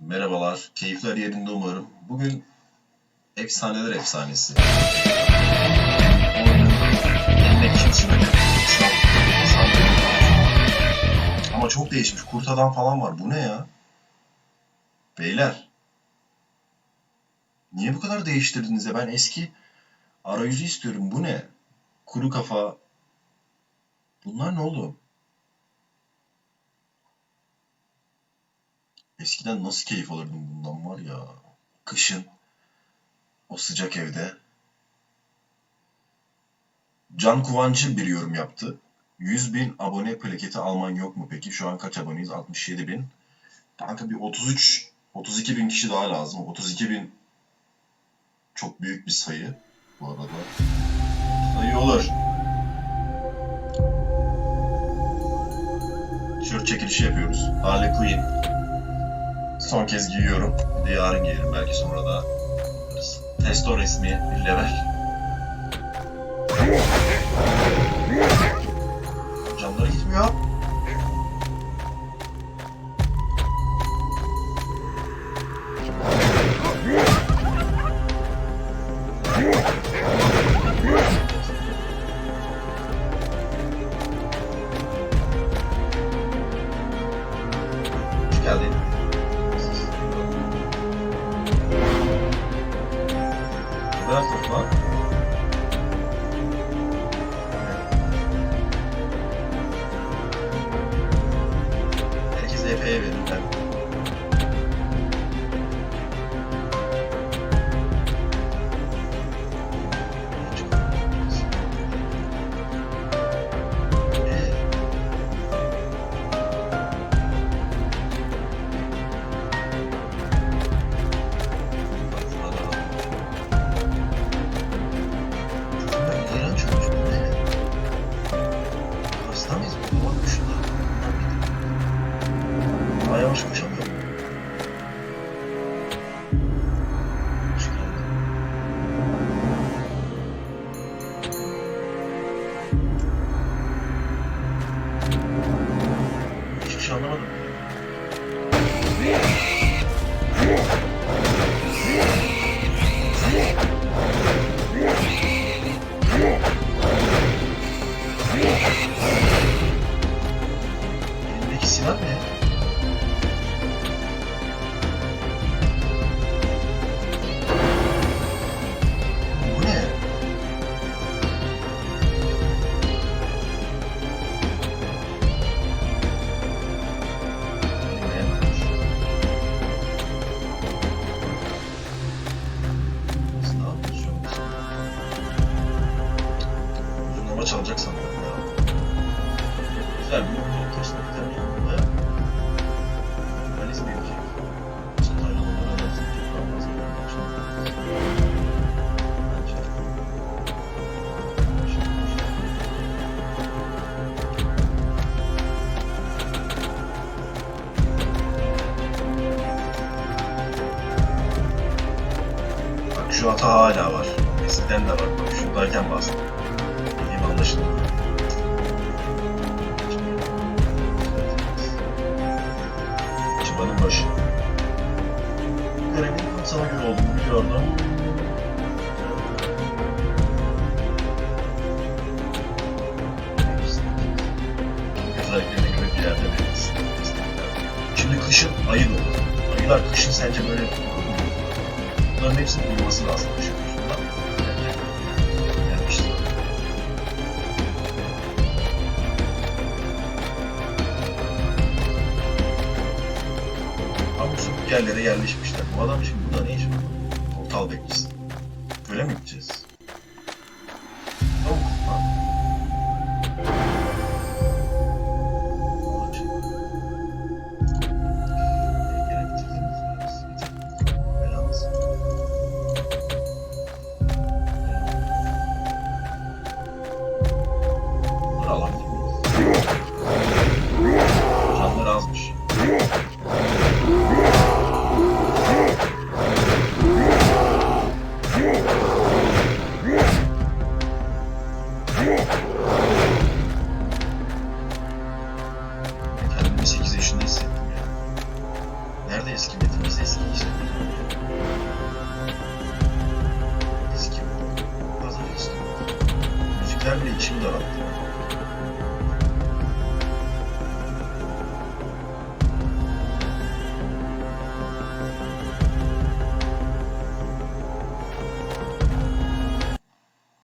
Merhabalar, keyifler yerinde umarım. Bugün efsaneler efsanesi. Ama çok değişmiş. Kurt adam falan var. Bu ne ya? Beyler. Niye bu kadar değiştirdiniz ya? Ben eski arayüzü istiyorum. Bu ne? Kuru kafa. Bunlar ne oğlum? Eskiden nasıl keyif alırdım bundan var ya. Kışın o sıcak evde. Can Kuvancı bir yorum yaptı. 100 bin abone plaketi alman yok mu peki? Şu an kaç aboneyiz? 67 bin. Kanka bir 33, 32 bin kişi daha lazım. 32 bin çok büyük bir sayı bu arada. Sayı olur. Tişört çekilişi yapıyoruz. Harley Quinn. Son kez giyiyorum. Bir yarın giyerim belki sonra da. yaparız. Testo resmi bir level. Canları gitmiyor. Hoş Hasta mıyız? Bu ne Elindeki silah ne? Bu ne? Biz ne çalacak sanırım ya. Güzel bir yol taşına bir Şu hata hala var. Eskiden de var. Bak şuradayken bastım. Dediğim anlaşıldı. Çıbanın başı. Görevin sana göre olduğunu biliyordum. Özelliklerine göre bir yerde. Şimdi kışın ayı dolu. Ayılar kışın sence böyle? Bunların hepsinin uyuması lazım. Yani işte. Ama bu yerlere yerleşmişler. Bu adam şimdi burada ne iş var? Portal bekçisi. Böyle mi gideceğiz? Kendimi 8 yaşında hissettim ya. Nerede eski metimiz eski işte. Eski Bazen eski Müzikler bile içimi daralttı.